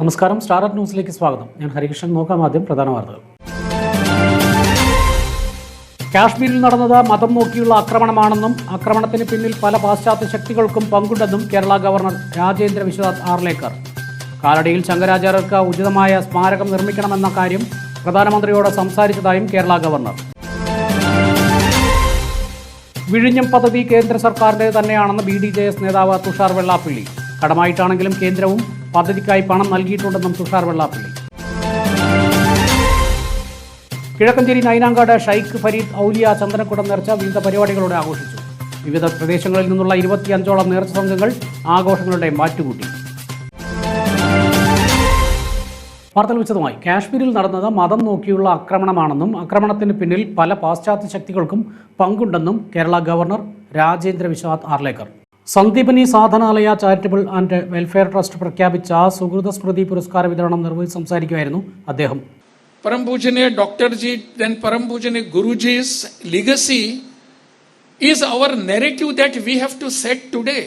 നമസ്കാരം. സ്റ്റാർട്ടപ്പ് ന്യൂസിലേക്ക് സ്വാഗതം. ഞാൻ ഹരികൃഷ്ണൻ. നോക്കാം ആദ്യം പ്രധാന വാർത്തകൾ. കാശ്മീരിൽ നടന്നത് മതം നോക്കിയുള്ള ആക്രമണമാണെന്നും ആക്രമണത്തിന് പിന്നിൽ പല പാശ്ചാത്യ ശക്തികൾക്കും പങ്കുണ്ടെന്നും കേരള ഗവർണർ രാജേന്ദ്ര വിശ്വനാഥ് ആർലേക്കർ. കാലടിയിൽ ശങ്കരാചാര്യർക്ക് ഉചിതമായ സ്മാരകം നിർമ്മിക്കണമെന്ന കാര്യം പ്രധാനമന്ത്രിയോട് സംസാരിച്ചതായും കേരള ഗവർണർ. വിഴിഞ്ഞം പദ്ധതി കേന്ദ്ര സർക്കാരിന്റെ തന്നെയാണെന്ന് ബി ഡി ജെ എസ് നേതാവ് തുഷാർ വെള്ളാപ്പള്ളി. കടമായിട്ടാണെങ്കിലും കേന്ദ്രവും പദ്ധതിക്കായി പണം നൽകിയിട്ടുണ്ടെന്നും തുഷാർ വെള്ളാപ്പള്ളി. കിഴക്കഞ്ചേരി നൈനാങ്കാട് ഷൈഖ് ഫരീദ് ഔലിയ ചന്ദനക്കുടം നേർച്ച വിവിധ പരിപാടികളോടെ ആഘോഷിച്ചു. വിവിധ പ്രദേശങ്ങളിൽ നിന്നുള്ള ഇരുപത്തിയഞ്ചോളം നേർച്ച സംഘങ്ങൾ ആഘോഷങ്ങളുടെ മാറ്റുകൂട്ടി. വാർത്തകൾ വിശദമായി. കാശ്മീരിൽ നടന്നത് മതം നോക്കിയുള്ള ആക്രമണമാണെന്നും ആക്രമണത്തിന് പിന്നിൽ പല പാശ്ചാത്യ ശക്തികൾക്കും പങ്കുണ്ടെന്നും Kerala governor Rajendra Vishwanath Arlekar. Sandeepani Sadhanalaya charitable and welfare trust പ്രഖ്യാപിച്ച സുഹൃത സ്മൃതി പുരസ്കാര വിതരണം നിർവഹിച്ച് സംസാരിക്കുമായിരുന്നു അദ്ദേഹം പരം പൂജനീയ ഡോക്ടർ ജി ദെൻ പരം പൂജനീയ Guruji's legacy is our narrative that we have to set today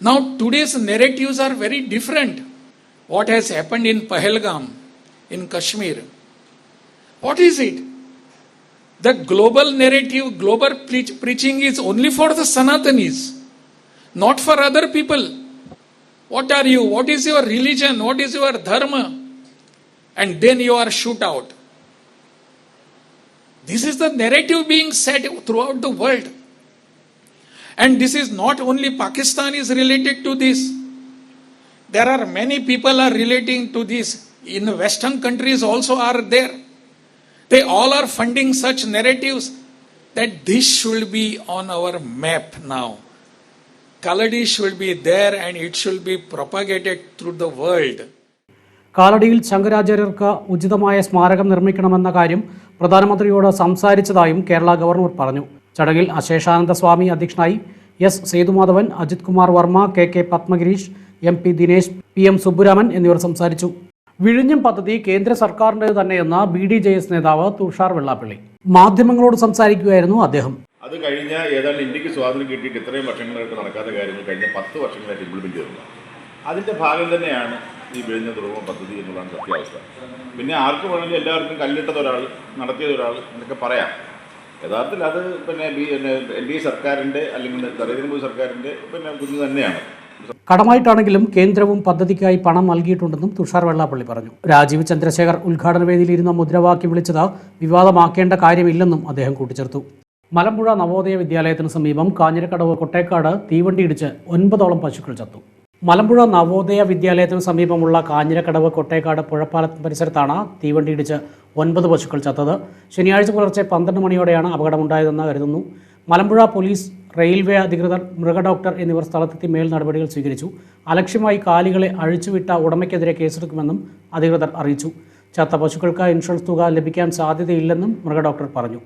now today's narratives are very different what has happened in Pahalgam in Kashmir what is it the global narrative global preach- preaching is only for the sanatanis not for other people what are you what is your religion what is your dharma and then you are shoot out. This is the narrative being said throughout the world. And this is not only Pakistan is related to this. There are many people are relating to this. In Western countries also are there. They all are funding such narratives that this should be on our map now. Kaladi should be there and it should be propagated through the world. കാലടിയിൽ ശങ്കരാചാര്യർക്ക് ഉചിതമായ സ്മാരകം നിർമ്മിക്കണമെന്ന കാര്യം പ്രധാനമന്ത്രിയോട് സംസാരിച്ചതായും Kerala governor പറഞ്ഞു ചടങ്ങിൽ അശേഷാനന്ദ സ്വാമി അധ്യക്ഷനായി S Sethumadhavan Ajith Kumar Varma K K Padmagirish M P Dinesh P M Subburaman എന്നിവർ സംസാരിച്ചു വിഴിഞ്ഞം പദ്ധതി കേന്ദ്ര സർക്കാരിന്റെ തന്നെയെന്ന ബി ഡി ജെ എസ് നേതാവ് തുഷാർ വെള്ളാപ്പള്ളി. മാധ്യമങ്ങളോട് സംസാരിക്കുകയായിരുന്നു അദ്ദേഹം. അത് കഴിഞ്ഞ ഏതാണ്ട് ഇന്ത്യയ്ക്ക് സ്വാതന്ത്ര്യം കിട്ടിയിട്ട് ഇത്രയും വർഷങ്ങളായിട്ട് നടക്കാത്ത കാര്യങ്ങൾ കഴിഞ്ഞ പത്ത് വർഷങ്ങളായിട്ട് ഇംപ്ലിമെന്റ് ചെയ്തിട്ടുണ്ട് അതിന്റെ ഭാഗം തന്നെയാണ് ഈ വിഴിഞ്ഞ തുറമുഖ പദ്ധതി എന്നുള്ളതാണ് സത്യാവസ്ഥ. പിന്നെ ആർക്ക് വേണമെങ്കിലും എല്ലാവർക്കും കല്ലിട്ടത് ഒരാൾ നടത്തിയത് ഒരാൾ എന്നൊക്കെ പറയാം. യഥാർത്ഥത്തിൽ അത് പിന്നെ ബി എൻ ഡി സർക്കാരിന്റെ അല്ലെങ്കിൽ നരേന്ദ്രമോദി സർക്കാരിന്റെ പിന്നെ കുഞ്ഞു തന്നെയാണ്. കടമായിട്ടാണെങ്കിലും കേന്ദ്രവും പദ്ധതിക്കായി പണം നൽകിയിട്ടുണ്ടെന്നും തുഷാർ വെള്ളാപ്പള്ളി പറഞ്ഞു. രാജീവ് ചന്ദ്രശേഖർ ഉദ്ഘാടന വേദിയിലിരുന്ന മുദ്രാവാക്യം വിളിച്ചത് വിവാദമാക്കേണ്ട കാര്യമില്ലെന്നും അദ്ദേഹം കൂട്ടിച്ചേർത്തു. മലമ്പുഴ നവോദയ വിദ്യാലയത്തിന് സമീപം കാഞ്ഞിരക്കടവ് കൊട്ടേക്കാട് തീവണ്ടിയിടിച്ച് ഒൻപതോളം പശുക്കൾ ചത്തു. മലമ്പുഴ നവോദയ വിദ്യാലയത്തിന് സമീപമുള്ള കാഞ്ഞിരക്കടവ് കൊട്ടേക്കാട് പുഴപ്പാലത്തിന് പരിസരത്താണ് തീവണ്ടിയിടിച്ച് ഒൻപത് പശുക്കൾ ചത്തത്. ശനിയാഴ്ച പുലർച്ചെ പന്ത്രണ്ട് മണിയോടെയാണ് അപകടമുണ്ടായതെന്ന് കരുതുന്നു. മലമ്പുഴ പോലീസ് റെയിൽവേ അധികൃതർ മൃഗഡോക്ടർ എന്നിവർ സ്ഥലത്തെത്തി മേൽ നടപടികൾ സ്വീകരിച്ചു. അലക്ഷ്യമായി കാലികളെ അഴിച്ചുവിട്ട ഉടമയ്ക്കെതിരെ കേസെടുക്കുമെന്നും അധികൃതർ അറിയിച്ചു. ചത്ത പശുക്കൾക്ക് ഇൻഷുറൻസ് തുക ലഭിക്കാൻ സാധ്യതയില്ലെന്നും മൃഗഡോക്ടർ പറഞ്ഞു.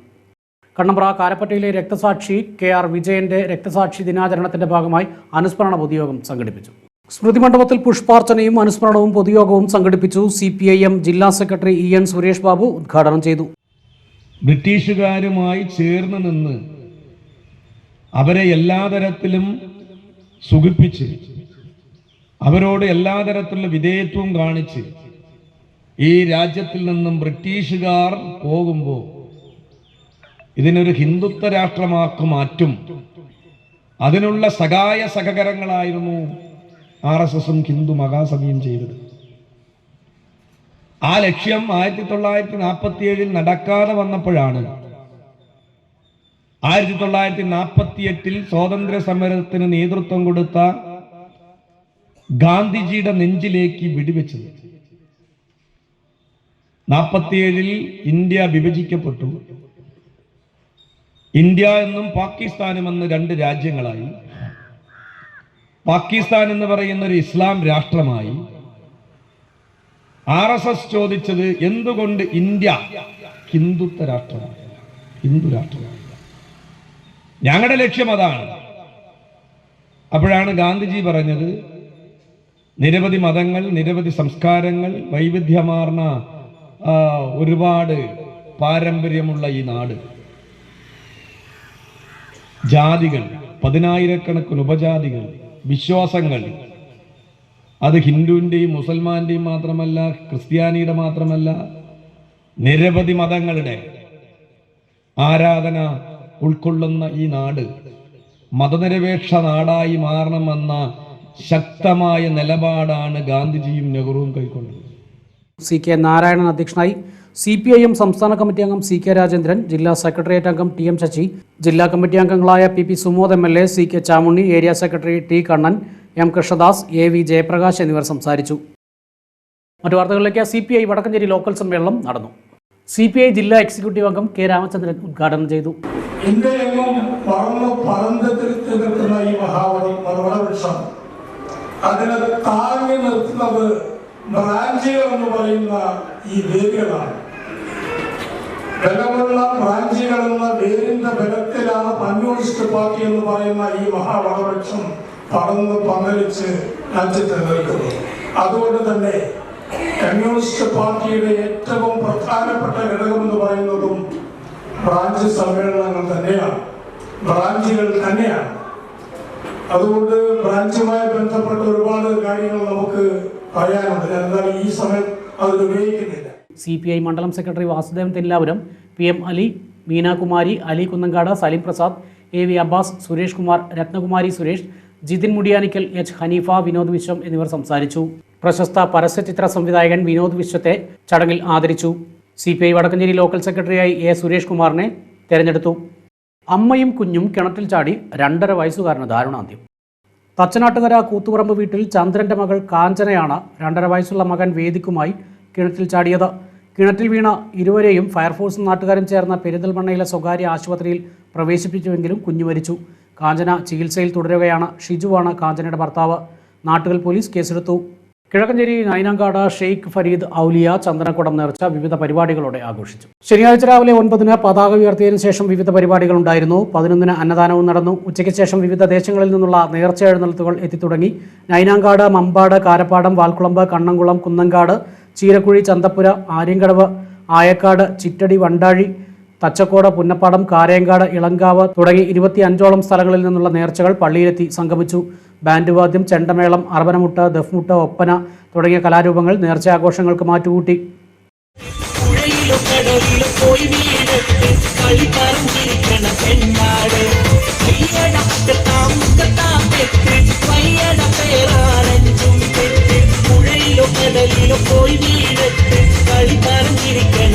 കണ്ണമ്പ്ര കാരപ്പറ്റയിലെ രക്തസാക്ഷി കെ ആർ വിജയന്റെ രക്തസാക്ഷി ദിനാചരണത്തിന്റെ ഭാഗമായി അനുസ്മരണ പൊതുയോഗം സംഘടിപ്പിച്ചു. സ്മൃതി മണ്ഡപത്തിൽ പുഷ്പാർച്ചനയും അനുസ്മരണവും പൊതുയോഗവും സംഘടിപ്പിച്ചു സി പി ഐ എം ജില്ലാ secretary E N Suresh Babu ഉദ്ഘാടനം ചെയ്തു. ബ്രിട്ടീഷുകാരുമായി ചേർന്ന് നിന്ന് അവരെ എല്ലാ തരത്തിലും സുഖിപ്പിച്ച് അവരോട് എല്ലാ തരത്തിലുള്ള വിധേയത്വവും കാണിച്ച് ഈ രാജ്യത്തിൽ നിന്നും ബ്രിട്ടീഷുകാർ പോകുമ്പോൾ ഇതിനൊരു ഹിന്ദുത്വ രാഷ്ട്രമാക്കി മാറ്റും. അതിനുള്ള സഹായ സഹകരങ്ങളായിരുന്നു ആർ എസ് എസും ഹിന്ദു മഹാസഭയും ചെയ്തത്. ആ ലക്ഷ്യം ആയിരത്തി തൊള്ളായിരത്തി നാൽപ്പത്തി ഏഴിൽ നടക്കാതെ വന്നപ്പോഴാണ് ആയിരത്തി തൊള്ളായിരത്തി നാൽപ്പത്തി എട്ടിൽ സ്വാതന്ത്ര്യ സമരത്തിന് നേതൃത്വം കൊടുത്ത ഗാന്ധിജിയുടെ നെഞ്ചിലേക്ക് വെടിവെച്ചത്. നാൽപ്പത്തിയേഴിൽ ഇന്ത്യ വിഭജിക്കപ്പെട്ടു. ഇന്ത്യ എന്നും പാകിസ്ഥാനും എന്ന് രണ്ട് രാജ്യങ്ങളായി. പാകിസ്ഥാൻ എന്ന് പറയുന്ന ഒരു ഇസ്ലാം രാഷ്ട്രമായി. ആർ എസ് എസ് ചോദിച്ചത് എന്തുകൊണ്ട് ഇന്ത്യ ഹിന്ദുത്വ രാഷ്ട്രമാണ്? ഹിന്ദു രാഷ്ട്രമാണ്. ഞങ്ങളുടെ ലക്ഷ്യം അതാണ്. അപ്പോഴാണ് ഗാന്ധിജി പറഞ്ഞത് നിരവധി മതങ്ങൾ നിരവധി സംസ്കാരങ്ങൾ വൈവിധ്യമാർന്ന ഒരുപാട് പാരമ്പര്യമുള്ള ഈ നാട്. ജാതികൾ പതിനായിരക്കണക്കിന് ഉപജാതികൾ വിശ്വാസങ്ങൾ. അത് ഹിന്ദുവിന്റെയും മുസൽമാന്റെയും മാത്രമല്ല ക്രിസ്ത്യാനിയുടെ മാത്രമല്ല നിരവധി മതങ്ങളുടെ ആരാധന ഉൾക്കൊള്ളുന്ന ഈ നാട് മതനിരപേക്ഷ നാടായി മാറണമെന്ന ശക്തമായ നിലപാടാണ് ഗാന്ധിജിയും നെഹ്റുവും കൈക്കൊണ്ടത്. സി കെ നാരായണൻ അധ്യക്ഷനായി സി പി ഐ എം സംസ്ഥാന കമ്മിറ്റി അംഗം സി കെ രാജേന്ദ്രൻ ജില്ലാ സെക്രട്ടേറിയറ്റ് അംഗം ടി എം ശശി ജില്ലാ കമ്മിറ്റി അംഗങ്ങളായ P P Sumod M L A C K Chamunni area secretary T Kannan M Krishnadas A V Jayaprakash എന്നിവർ സംസാരിച്ചു. മറ്റു വാർത്തകളിലേക്ക് C P I Vadakkancheri local സമ്മേളനം നടന്നു. സി പി ഐ ജില്ലാ എക്സിക്യൂട്ടീവ് അംഗം കെ രാമചന്ദ്രൻ ഉദ്ഘാടനം ചെയ്തു. പറന്ന് ഈ എന്ന് പറയുന്ന ഈ അതുകൊണ്ട് തന്നെ കമ്മ്യൂണിസ്റ്റ് പാർട്ടിയുടെ ഏറ്റവും പ്രധാനപ്പെട്ട ഘടകം എന്ന് പറയുന്നതും ബ്രാഞ്ച് സമ്മേളനങ്ങൾ തന്നെയാണ്. ബ്രാഞ്ചുകൾ തന്നെയാണ്. അതുകൊണ്ട് ബ്രാഞ്ചുമായി ബന്ധപ്പെട്ട ഒരുപാട് കാര്യങ്ങൾ നമുക്ക് പറയാനുണ്ട്. എന്നാൽ ഈ സമയം അത് ഉപയോഗിക്കുന്നില്ല സി പി ഐ മണ്ഡലം secretary Vasudevan Thellapuram P M Ali Meenakumari Ali Kunnankad Saleem Prasad A V Abbas Suresh Kumar Ratnakumari Suresh Jithin Mudiyanickal H Haneefa Vinod Vishwam എന്നിവർ സംസാരിച്ചു. പ്രശസ്ത പരസ്യചിത്ര സംവിധായകൻ വിനോദ് വിശ്വത്തെ ചടങ്ങിൽ ആദരിച്ചു. C P I Vadakkancheri local സെക്രട്ടറിയായി എ സുരേഷ് കുമാറിനെ തെരഞ്ഞെടുത്തു. അമ്മയും കുഞ്ഞും കിണറ്റിൽ ചാടി രണ്ടര വയസ്സുകാരന് ദാരുണാന്ത്യം. തച്ചനാട്ടുകര കൂത്തുപറമ്പ് വീട്ടിൽ ചന്ദ്രന്റെ മകൾ കാഞ്ചനയാണ് രണ്ടര വയസ്സുള്ള മകൻ വേദിക്കുമായി കിണറ്റിൽ ചാടിയത്. കിണറ്റിൽ വീണ ഇരുവരെയും ഫയർഫോഴ്സും നാട്ടുകാരും ചേർന്ന പെരിന്തൽമണ്ണയിലെ സ്വകാര്യ ആശുപത്രിയിൽ പ്രവേശിപ്പിച്ചുവെങ്കിലും കുഞ്ഞു മരിച്ചു. കാഞ്ചന ചികിത്സയിൽ തുടരുകയാണ്. ഷിജുവാണ് കാഞ്ചനയുടെ ഭർത്താവ്. നാട്ടുകൽ പോലീസ് കേസെടുത്തു. കിഴക്കഞ്ചേരി നൈനാങ്കാട് ഷെയ്ഖ് ഫരീദ് ഔലിയ ചന്ദനക്കുടം നേർച്ച വിവിധ പരിപാടികളോടെ ആഘോഷിച്ചു. ശനിയാഴ്ച രാവിലെ ഒൻപതിന് പതാക ഉയർത്തിയതിനു ശേഷം വിവിധ പരിപാടികൾ ഉണ്ടായിരുന്നു. പതിനൊന്നിന് അന്നദാനവും നടന്നു. ഉച്ചയ്ക്ക് ശേഷം വിവിധ ദേശങ്ങളിൽ നിന്നുള്ള നേർച്ച എഴുന്നള്ളത്തുകൾ എത്തിത്തുടങ്ങി. നൈനാങ്കാട് മമ്പാട് കാരപ്പാടം വാൽക്കുളമ്പ് കണ്ണംകുളം കുന്നങ്കാട് ചീരക്കുഴി ചന്തപ്പുര ആര്യങ്കടവ് ആയക്കാട് ചിറ്റടി വണ്ടാഴി തച്ചക്കോട് പുന്നപ്പാടം കാരേങ്കാട് ഇളങ്കാവ് തുടങ്ങി ഇരുപത്തി അഞ്ചോളം സ്ഥലങ്ങളിൽ നിന്നുള്ള നേർച്ചകൾ പള്ളിയിലെത്തി സംഗമിച്ചു. ബാൻഡ് വാദ്യം ചെണ്ടമേളം അറവനമുട്ട ദഫ്മുട്ട ഒപ്പന തുടങ്ങിയ കലാരൂപങ്ങൾ നേർച്ച ആഘോഷങ്ങൾക്ക് മാറ്റുകൂട്ടി പോയി വീഴത്ത് കളി പറഞ്ഞിരിക്കണം